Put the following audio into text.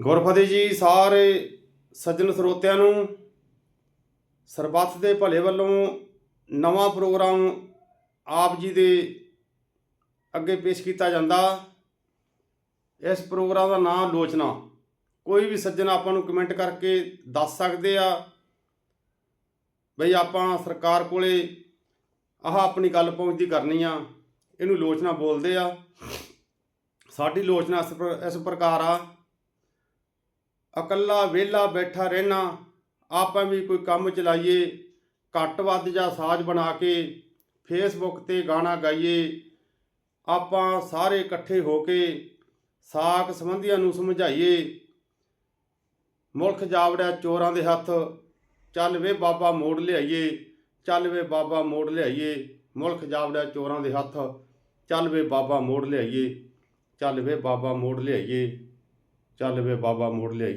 ਗੁਰਫਤਿਹ ਜੀ, ਸਾਰੇ ਸੱਜਣ ਸਰੋਤਿਆਂ ਨੂੰ ਸਰਬੱਤ ਦੇ ਭਲੇ ਵੱਲੋਂ ਨਵਾਂ ਪ੍ਰੋਗਰਾਮ ਆਪ ਜੀ ਦੇ ਅੱਗੇ ਪੇਸ਼ ਕੀਤਾ ਜਾਂਦਾ। ਇਸ ਪ੍ਰੋਗਰਾਮ ਦਾ ਨਾਮ ਲੋਚਨਾ। ਕੋਈ ਵੀ ਸੱਜਣ ਆਪਾਂ ਨੂੰ ਕਮੈਂਟ ਕਰਕੇ ਦੱਸ ਸਕਦੇ ਆ। ਬਈ ਆਪਾਂ ਸਰਕਾਰ ਕੋਲੇ ਆਹ ਆਪਣੀ ਗੱਲ ਪਹੁੰਚਦੀ ਕਰਨੀ ਆ, ਇਹਨੂੰ ਲੋਚਨਾ ਬੋਲਦੇ ਆ। ਸਾਡੀ ਲੋਚਨਾ ਇਸ ਪ੍ਰ- ਇਸ ਪ੍ਰਕਾਰ ਆ। ਇਕੱਲਾ ਵਿਹਲਾ ਬੈਠਾ ਰਹਿਣਾ, ਆਪਾਂ ਵੀ ਕੋਈ ਕੰਮ ਚਲਾਈਏ, ਘੱਟ ਵੱਧ ਜਾਂ ਸਾਜ਼ ਬਣਾ ਕੇ ਫੇਸਬੁੱਕ ਤੇ ਗਾਣਾ ਗਾਈਏ, ਆਪਾਂ ਸਾਰੇ ਇਕੱਠੇ ਹੋ ਕੇ ਸਾਕ ਸੰਬੰਧੀਆਂ ਨੂੰ ਸਮਝਾਈਏ। ਮੁਲਕ ਜਾਵੜਿਆ ਚੋਰਾਂ ਦੇ ਹੱਥ, ਚੱਲ ਵੇ ਬਾਬਾ ਮੋੜ ਲਿਆਈਏ, ਚੱਲ ਵੇ ਬਾਬਾ ਮੋੜ ਲਿਆਈਏ। ਮੁਲਕ ਜਾਵੜਿਆ ਚੋਰਾਂ ਦੇ ਹੱਥ, ਚੱਲ ਵੇ ਬਾਬਾ ਮੋੜ ਲਿਆਈਏ, ਚੱਲ ਵੇ ਬਾਬਾ ਮੋੜ ਲਿਆਈਏ, ਚੱਲ ਵੇ ਬਾਬਾ ਮੋੜ ਲਿਆਈਏ।